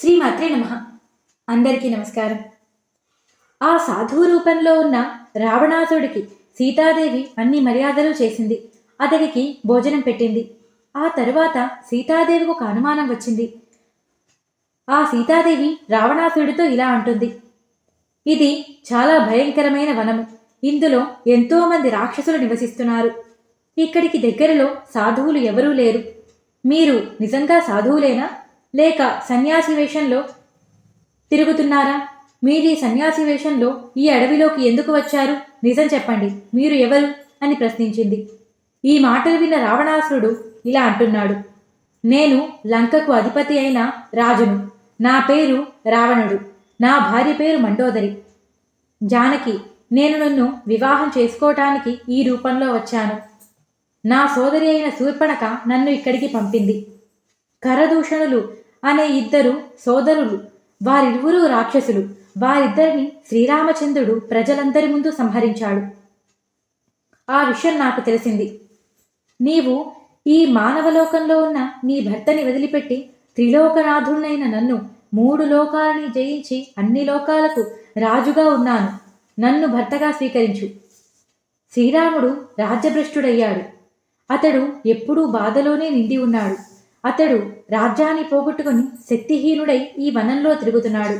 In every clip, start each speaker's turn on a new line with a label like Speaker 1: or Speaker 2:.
Speaker 1: శ్రీమాత్రే నమ. అందరికీ నమస్కారం. ఆ సాధువు రూపంలో ఉన్న రావణాసుడికి సీతాదేవి అన్ని మర్యాదలు చేసింది. అతడికి భోజనం పెట్టింది. ఆ తరువాత సీతాదేవికి ఒక అనుమానం వచ్చింది. ఆ సీతాదేవి రావణాసుడితో ఇలా అంటుంది. ఇది చాలా భయంకరమైన వనము. ఇందులో ఎంతోమంది రాక్షసులు నివసిస్తున్నారు. ఇక్కడికి దగ్గరలో సాధువులు ఎవరూ లేరు. మీరు నిజంగా సాధువులేనా? లేక సన్యాసి వేషంలో తిరుగుతున్నారా? మీరు ఈ సన్యాసి వేషంలో ఈ అడవిలోకి ఎందుకు వచ్చారు? నిజం చెప్పండి మీరు ఎవరు? అని ప్రశ్నించింది. ఈ మాటలు విన్న రావణాసురుడు ఇలా అంటున్నాడు. నేను లంకకు అధిపతి అయిన రాజును. నా పేరు రావణుడు. నా భార్య పేరు మండోదరి. జానకి నేను నన్ను వివాహం చేసుకోవటానికి ఈ రూపంలో వచ్చాను. నా సోదరి అయిన శూర్పణక నన్ను ఇక్కడికి పంపింది. కరదూషణులు అనే ఇద్దరు సోదరులు వారిరువురు రాక్షసులు. వారిద్దరిని శ్రీరామచంద్రుడు ప్రజలందరి ముందు సంహరించాడు. ఆ విషయం నాకు తెలిసింది. నీవు ఈ మానవలోకంలో ఉన్న నీ భర్తని వదిలిపెట్టి త్రిలోకనాథుణ్ణైన నన్ను మూడు లోకాలని జయించి అన్ని లోకాలకు రాజుగా ఉన్నాను. నన్ను భర్తగా స్వీకరించు. శ్రీరాముడు రాజ్యభ్రష్టుడయ్యాడు. అతడు ఎప్పుడూ బాధలోనే నిండి ఉన్నాడు. అతడు రాజ్యాన్ని పోగొట్టుకుని శక్తిహీనుడై ఈ వనంలో తిరుగుతున్నాడు.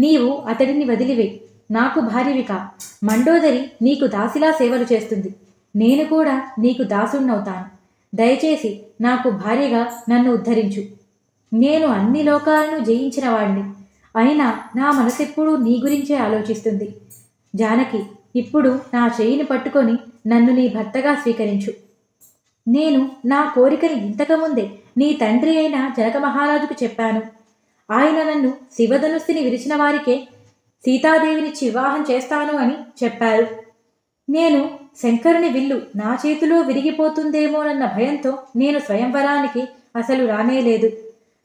Speaker 1: నీవు అతడిని వదిలివే. నాకు భార్యవిక. మండోదరి నీకు దాసిలా సేవలు చేస్తుంది. నేను కూడా నీకు దాసుణ్ణవుతాను. దయచేసి నాకు భార్యగా నన్ను ఉద్ధరించు. నేను అన్ని లోకాలను జయించిన వాడిని అయినా నా మనసెప్పుడూ నీ గురించే ఆలోచిస్తుంది. జానకి ఇప్పుడు నా చేయిని పట్టుకొని నన్ను నీ భర్తగా స్వీకరించు. నేను నా కోరికని ఇంతకుముందే నీ తండ్రి అయిన జనక మహారాజుకు చెప్పాను. ఆయన నన్ను శివధనుస్తిని విరిచిన వారికే సీతాదేవినిచ్చి వివాహం చేస్తాను అని చెప్పారు. నేను శంకరుని విల్లు నా చేతిలో విరిగిపోతుందేమోనన్న భయంతో నేను స్వయంవరానికి అసలు రానేలేదు.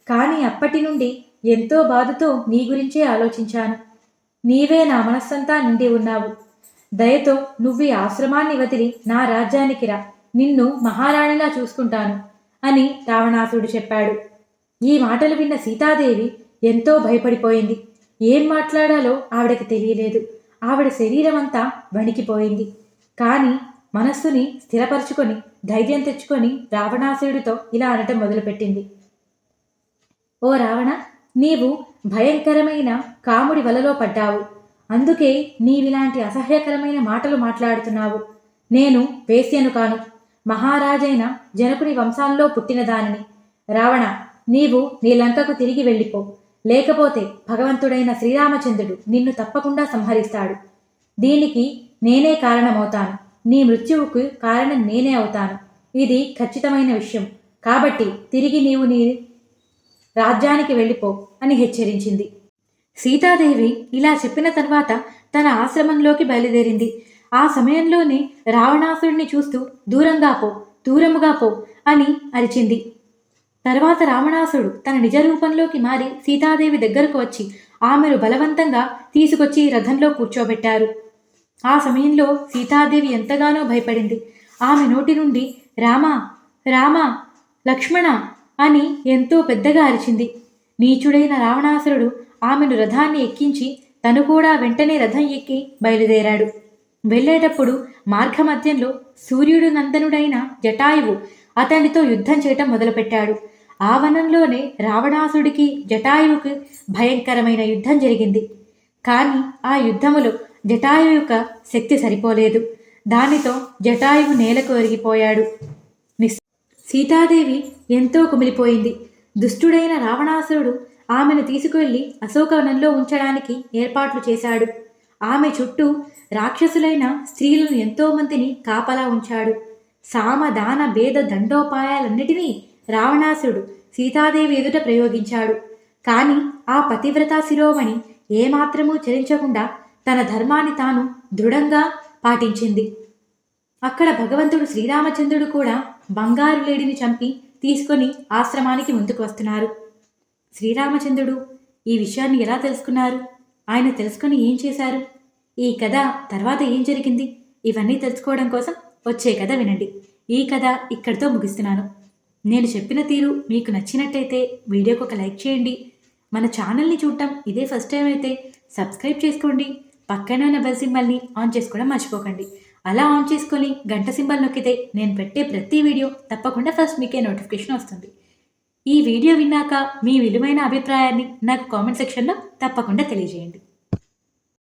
Speaker 1: కానీ అప్పటి నుండి ఎంతో బాధతో నీ గురించే ఆలోచించాను. నీవే నా మనస్సంతా నిండి ఉన్నావు. దయతో నువ్వు ఆశ్రమాన్ని వదిలి నా రాజ్యానికి రా. నిన్ను మహారాణిలా చూసుకుంటాను. అని రావణాసుడు చెప్పాడు. ఈ మాటలు విన్న సీతాదేవి ఎంతో భయపడిపోయింది. ఏం మాట్లాడాలో ఆవిడకి తెలియలేదు. ఆవిడ శరీరం అంతా వణికిపోయింది. కానీ మనస్సుని స్థిరపరచుకొని ధైర్యం తెచ్చుకొని రావణాసురుడితో ఇలా అనటం మొదలుపెట్టింది. ఓ రావణ నీవు భయంకరమైన కాముడి వలలో పడ్డావు. అందుకే నీవిలాంటి అసహ్యకరమైన మాటలు మాట్లాడుతున్నావు. నేను వేశ్యను కాను. మహారాజైన జనకుని వంశాల్లో పుట్టినదానిని రావణ నీవు నీ లంకకు తిరిగి వెళ్ళిపో. లేకపోతే భగవంతుడైన శ్రీరామచంద్రుడు నిన్ను తప్పకుండా సంహరిస్తాడు. దీనికి నేనే కారణమవుతాను. నీ మృత్యువుకు కారణం నేనే అవుతాను. ఇది ఖచ్చితమైన విషయం. కాబట్టి తిరిగి నీవు నీ రాజ్యానికి వెళ్ళిపో అని హెచ్చరించింది. సీతాదేవి ఇలా చెప్పిన తర్వాత తన ఆశ్రమంలోకి బయలుదేరింది. ఆ సమయంలోనే రావణాసుడిని చూస్తూ దూరంగా పో దూరముగా పో అని అరిచింది. తర్వాత రావణాసుడు తన నిజ రూపంలోకి మారి సీతాదేవి దగ్గరకు వచ్చి ఆమెను బలవంతంగా తీసుకొచ్చి రథంలో కూర్చోబెట్టారు. ఆ సమయంలో సీతాదేవి ఎంతగానో భయపడింది. ఆమె నోటి నుండి రామా రామా లక్ష్మణ అని ఎంతో పెద్దగా అరిచింది. నీచుడైన రావణాసురుడు ఆమెను రథాన్ని ఎక్కించి తను కూడా వెంటనే రథం ఎక్కి బయలుదేరాడు. వెళ్ళేటప్పుడు మార్గమధ్యంలో సూర్యుడు నందనుడైన జటాయువు అతనితో యుద్ధం చేయటం మొదలుపెట్టాడు. ఆ వనంలోనే రావణాసుడికి జటాయువుకి భయంకరమైన యుద్ధం జరిగింది. కానీ ఆ యుద్ధములో జటాయువు యొక్క శక్తి సరిపోలేదు. దానితో జటాయువు నేలకు ఒరిగిపోయాడు. సీతాదేవి ఎంతో కుమిలిపోయింది. దుష్టుడైన రావణాసురుడు ఆమెను తీసుకువెళ్ళి అశోకవనంలో ఉంచడానికి ఏర్పాట్లు చేశాడు. ఆమె చుట్టూ రాక్షసులైన స్త్రీలను ఎంతోమందిని కాపలా ఉంచాడు. సామ దాన భేద దండోపాయాలన్నిటినీ రావణాసురుడు సీతాదేవి ఎదుట ప్రయోగించాడు. కానీ ఆ పతివ్రతా శిరోమణి ఏమాత్రమూ చలించకుండా తన ధర్మాన్ని తాను దృఢంగా పాటించింది. అక్కడ భగవంతుడు శ్రీరామచంద్రుడు కూడా బంగారు లేడిని చంపి తీసుకొని ఆశ్రమానికి ముందుకు వస్తున్నారు. శ్రీరామచంద్రుడు ఈ విషయాన్ని ఎలా తెలుసుకున్నారు? ఆయన తెలుసుకొని ఏం చేశారు? ఈ కథ తర్వాత ఏం జరిగింది? ఇవన్నీ తెలుసుకోవడం కోసం వచ్చే కథ వినండి. ఈ కథ ఇక్కడితో ముగిస్తున్నాను. నేను చెప్పిన తీరు మీకు నచ్చినట్టయితే వీడియోకి ఒక లైక్ చేయండి. మన ఛానల్ని చూడటం ఇదే ఫస్ట్ టైం అయితే సబ్స్క్రైబ్ చేసుకోండి. పక్కన ఉన్న బెల్ సింబల్ని ఆన్ చేసుకోవడం మర్చిపోకండి. అలా ఆన్ చేసుకొని గంట సింబల్ నొక్కితే నేను పెట్టే ప్రతి వీడియో తప్పకుండా ఫస్ట్ మీకే నోటిఫికేషన్ వస్తుంది. ఈ వీడియో విన్నాక మీ విలువైన అభిప్రాయాన్ని నాకు కామెంట్ సెక్షన్లో తప్పకుండా తెలియజేయండి.